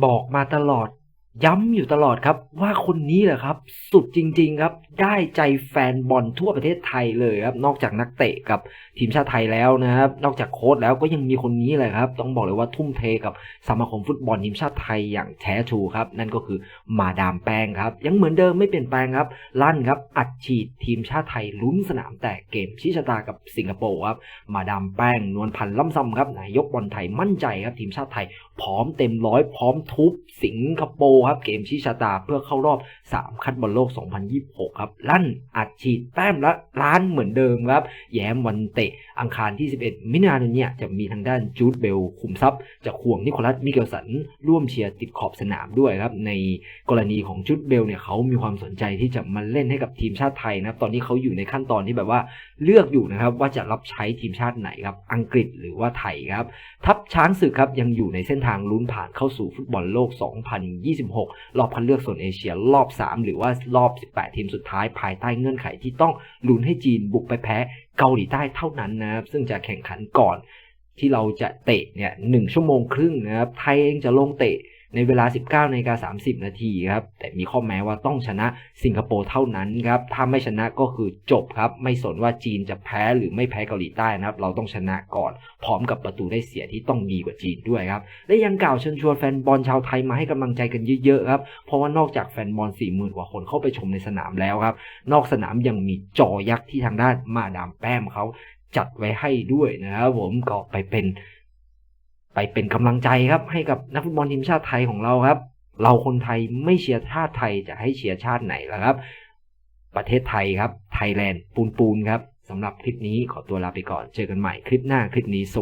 บอกมาตลอด ย้ำอยู่ตลอดครับว่าคนนี้แหละครับ สุดจริง ๆครับ ได้ใจแฟนบอลทั่วประเทศไทยเลยครับ นอกจากนักเตะกับทีมชาติไทยแล้วนะครับ นอกจากโค้ชแล้วก็ยังมีคนนี้เลยครับ ต้องบอกเลยว่าทุ่มเทกับสมาคมฟุตบอลทีมชาติไทยอย่างแท้ทรูครับ นั่นก็คือมาดามแป้งครับ ยังเหมือนเดิมไม่เปลี่ยนแปลงครับ ลั่นครับอัดฉีดทีมชาติไทยลุ้นสนามแตกเกมชี้ชะตากับสิงคโปร์ครับมาดามแป้งนวลพันธ์ล่ำซำครับนายกบอลไทยมั่นใจครับทีมชาติไทยพร้อมเต็มร้อยพร้อมทุบสิงคโปร์ครับเกมชี้ชะตาเพื่อเข้ารอบ 3 คัดบอลโลก 2026 ครับ ลั่นอัดฉีดแต้มละล้านเหมือนเดิมครับ แย้มวันเตะอังคารที่ 11 มิถุนายนเนี่ยจะมีทางด้านจูดเบลคุมทรัพย์จะควงนิโคลัสมิเกลสัน ร่วมเชียร์ติดขอบสนามด้วยครับ ในกรณีของจูดเบลเนี่ยเขามีความสนใจที่จะมาเล่นให้กับทีมชาติไทยนะครับตอนนี้เขาอยู่ในขั้นตอนที่แบบว่าเลือกอยู่นะครับว่าจะรับใช้ทีมชาติไหนครับอังกฤษหรือว่าไทยครับทัพช้างศึกครับยังอยู่ในเส้นทางลุ้นผ่านเข้าสู่ฟุตบอลโลก 2026รอบคัดเลือกโซนเอเชียรอบ 3 หรือว่ารอบ 18 ทีมสุดท้ายภายใต้เงื่อนไขที่ต้องลุ้นให้จีนบุกไปแพ้เกาหลีใต้เท่านั้นนะครับซึ่งจะแข่งขันก่อนที่เราจะเตะเนี่ยหนึ่งชั่วโมงครึ่งนะครับไทยเองจะลงเตะ ในเวลา 19นาฬิกา30 นาทีครับ แต่มีข้อแม้ว่าต้องชนะสิงคโปร์เท่านั้นครับ ถ้าไม่ชนะก็คือจบครับ ไม่สนว่าจีนจะแพ้หรือไม่แพ้เกาหลีใต้นะครับ เราต้องชนะก่อน พร้อมกับประตูได้เสียที่ต้องดีกว่าจีนด้วยครับ และยังกล่าวเชิญชวนแฟนบอลชาวไทยมาให้กำลังใจกันเยอะๆครับ เพราะว่านอกจากแฟนบอล4 0,000กว่าคนเข้าไปชมในสนามแล้วครับ นอกสนามยังมีจอยักษ์ที่ทางด้านมาดามแป้มเขาจัดไว้ให้ด้วยนะครับผมก็ไปเป็น ไปเป็นกำลังใจครับให้กับนักฟุตบอลทีมชาติไทยของเราครับ เราคนไทยไม่เชียร์ชาติไทยจะให้เชียร์ชาติไหนล่ะครับ ประเทศไทยครับไทยแลนด์ปูนปูนครับสำหรับคลิปนี้ขอตัวลาไปก่อนเจอกันใหม่คลิปหน้าคลิปนี้สวัสดี